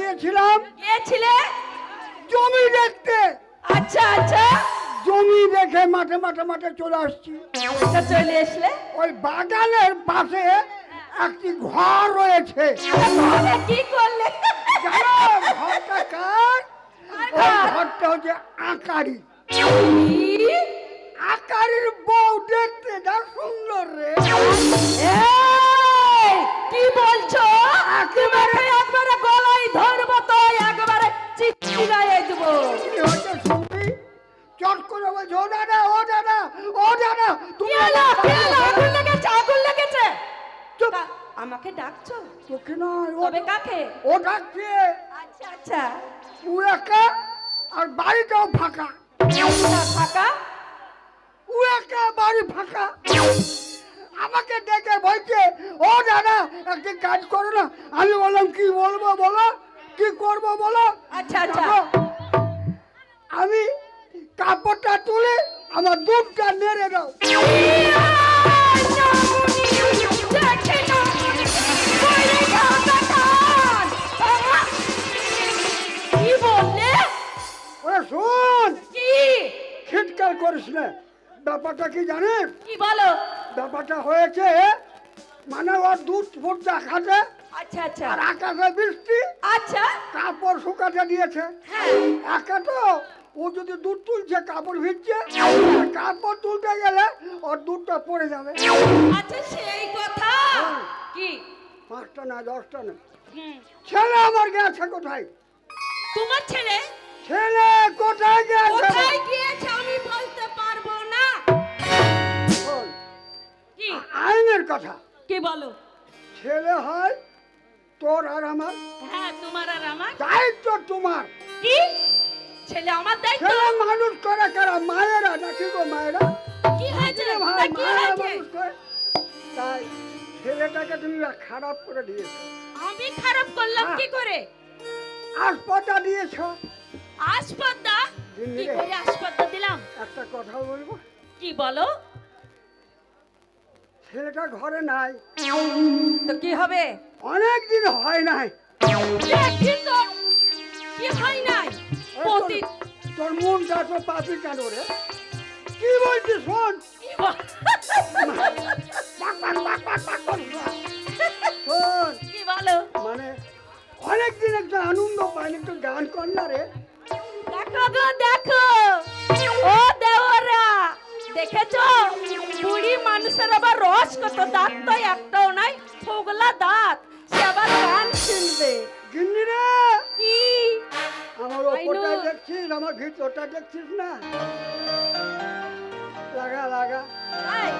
গিয়েছিলাম। গিয়েছিলে? জমি দেখতে। আচ্ছা আচ্ছা। জমি দেখে মাঠে মাঠে মাঠে চলে আসছি। চলে আসলে? ওই বাগানের পাশে একটি ঘর রয়েছে। কি করলে? ঘরটা কার? ঘরটা হচ্ছে আকারি। ডাকছো? তোকে নয় তবে কাকে? ও ডাকছে আচ্ছা আচ্ছা। ও একা আর বাড়িটাও ফাঁকা। ফাঁকা? ও একা বাড়ি ফাঁকা। আমাকে ডেকে বলছে ও দাদা একটি কাজ করো না। আমি বললাম কি বলব বলো? কি করব বলো? আচ্ছা আচ্ছা। আমি কাপড়টা তুলে আমার দুধটা নেড়ে দাও। করিস না। ব্যাপারটা কি জানিস? কি বলো? ব্যাপারটা হয়েছে মানে ওর দুধ ফুটটা খাটে আচ্ছা আচ্ছা। আর আকাশে বৃষ্টি আচ্ছা। কাপড় শুকাতে দিয়েছে। হ্যাঁ। একা তো ও যদি দুধ তুলছে কাপড় ভিজছে কাপড় তুলতে গেলে ওর দুধটা পড়ে যাবে। আচ্ছা সেই কথা। কি? পাঁচটা না দশটা না। ছেলে আমার গেছে কোথায়? তোমার ছেলে? ছেলে কোথায় গেছে? কোথায় গিয়েছে আমি বলতে পারব না। কি? আইনের কথা। কি বলো? ছেলে হয় তোর আর আমার। হ্যাঁ তোমার আর আমার। দায়িত্ব তোমার। কি? ছেলে আমার দায়িত্ব? ছেলে মানুষ করে কারা? মায়েরা নাকি গো মায়েরা? কি হয়েছে? ভাই কি মায়েরা হয়েছে? মানুষ করে। তাই ছেলেটাকে তুমি খারাপ করে দিয়েছ। আমি খারাপ করলাম হ্যাঁ। কি করে? আসপাতা দিয়েছ। আসপাতা কি করে আসপাতা দিলাম? একটা কথা বলব? কি বলো? ছেলেটা ঘরে নাই। তো কি হবে? অনেক দিন হয় নাই। কি হয় নাই? প্রতি তোর- তোর মনটা তো পাপি কেন রে? কি বলছিস শোন? কি বল-। শোন। কি মানে অনেক দিন একটা আনন্দ পাইনি একটু গান কর না রে। দেখো গো দেখো। ও দেওরা দেখেছ? বুড়ি মানুষের আবার রস কত? দাঁত তো একটাও নাই ফোগলা দাঁত। সে আবার গান শুনবে। গিন্নি রে কি? আমার I ওপরটা know. দেখছিস? আমার ভিতরটা দেখছিস না? লাগা লাগা। তাই?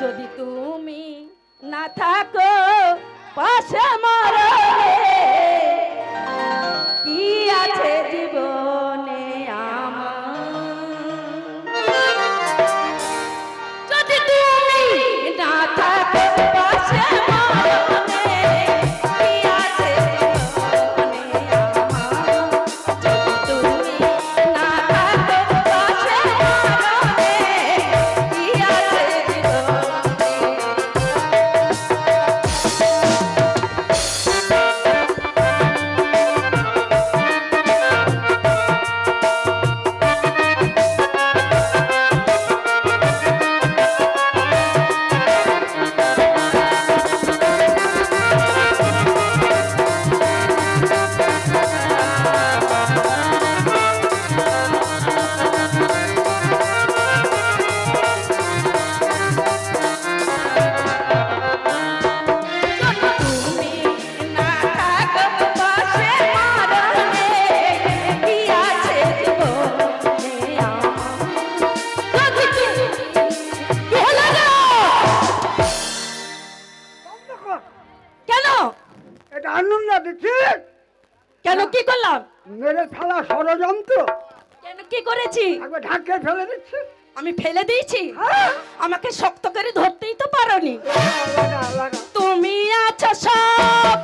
যদি তুমি না থাকো পাশে মরে। পাশে কেন কি করেছি? একবার ঢাকে ফেলে দিচ্ছিস আমি ফেলে দিয়েছি? হ্যাঁ। আমাকে শক্ত করে ধরতেই তো পারোনি। লাগা তুমি আছো সব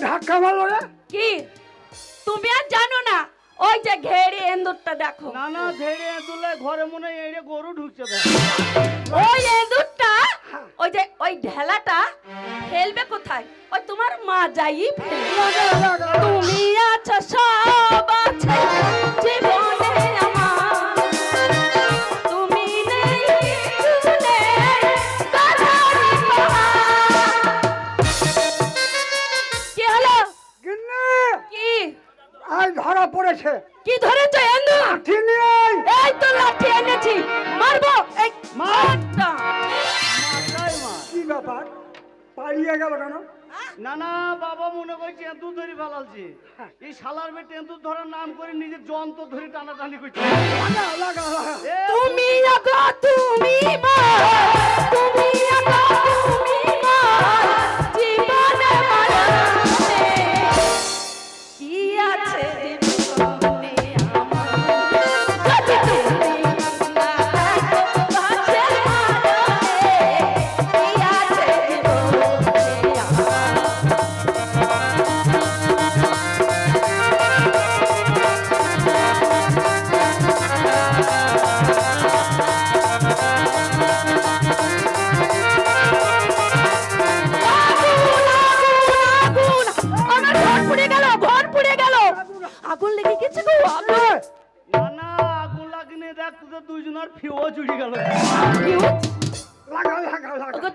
কামালো রে কি তুমি আর জানো না ওই যে ঘেড়ে এন্দুরটা দেখো না না ঘেড়ে এঁতুলে ঘরে মনে হয় এড়ে গরু ঢুকছে ওই এন্দুরটা ওই যে ওই ঢেলাটা ফেলবে কোথায় ওই তোমার মা যাই। তুমি আছো পালিয়ে গেল কেন? না না বাবা মনে করছে এঁতুল ধরে ফেলালছি। এই শালার বেটে এঁতুল ধরার নাম করে নিজের যন্ত্র ধরে টানাটানি করছে। তুমি আগো তুমি মা। তুমি আগো। তুমি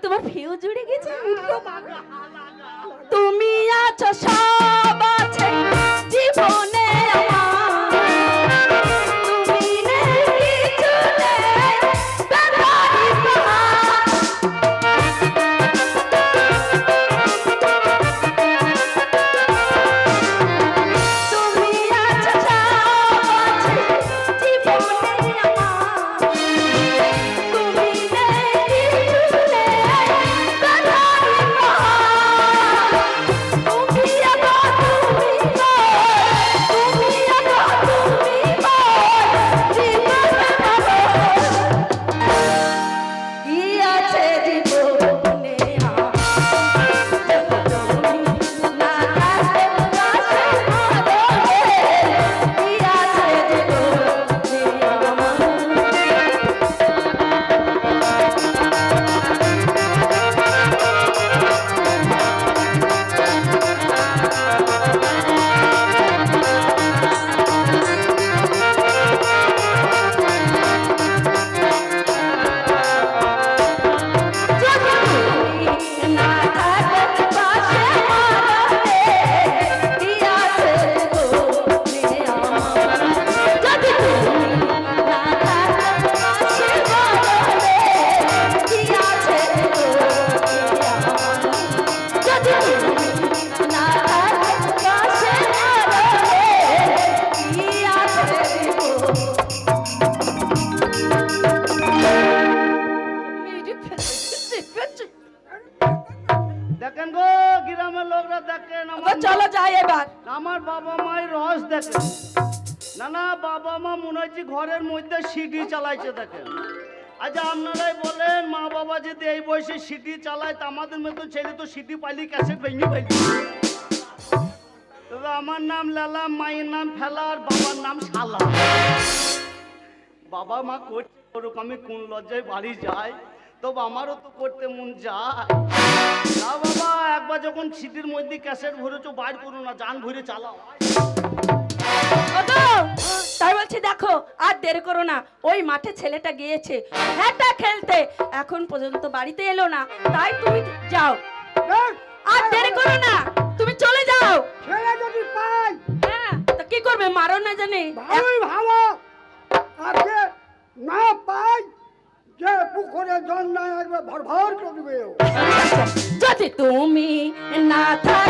তোমার ফেউ জুড়ে গেছে? তুমি আছো সব আছে। জীবনে দেখেন গো গ্রামের লোকরা দেখেন আমার চলো যাই এবার। আমার বাবা মায়ের রস দেখেন। না না বাবা মা মনে হচ্ছে ঘরের মধ্যে সিডি চালাইছে দেখেন। আচ্ছা আপনারাই বলেন মা বাবা যদি এই বয়সে সিডি চালায় তা আমাদের মতন ছেলে তো সিডি পাইলি ক্যাসেট ভেঙে পাইলি তবে আমার নাম লালা মায়ের নাম ফেলা আর বাবার নাম শালা। বাবা মা করছে করুক আমি কোন লজ্জায় বাড়ি যাই তবে আমারও তো করতে মন যায়। না বাবা একবার যখন সিটির মধ্যে ক্যাসেট ভরেছো বাইর করো না যান ভরে চালাও। তাই বলছি দেখো আর দেরি করো না। ওই মাঠে ছেলেটা গিয়েছে হ্যাঁটা খেলতে। এখন পর্যন্ত বাড়িতে এলো না তাই তুমি যাও। আর দেরি করো না তুমি চলে যাও। ছেলে যদি পাই হ্যাঁ তা কি করবে মারো না জানি। ভালোই ভালো। আজকে না পাই পুকুরে জল না একবার ভর ভর করে দেবে ও। যদি তুমি না থাকো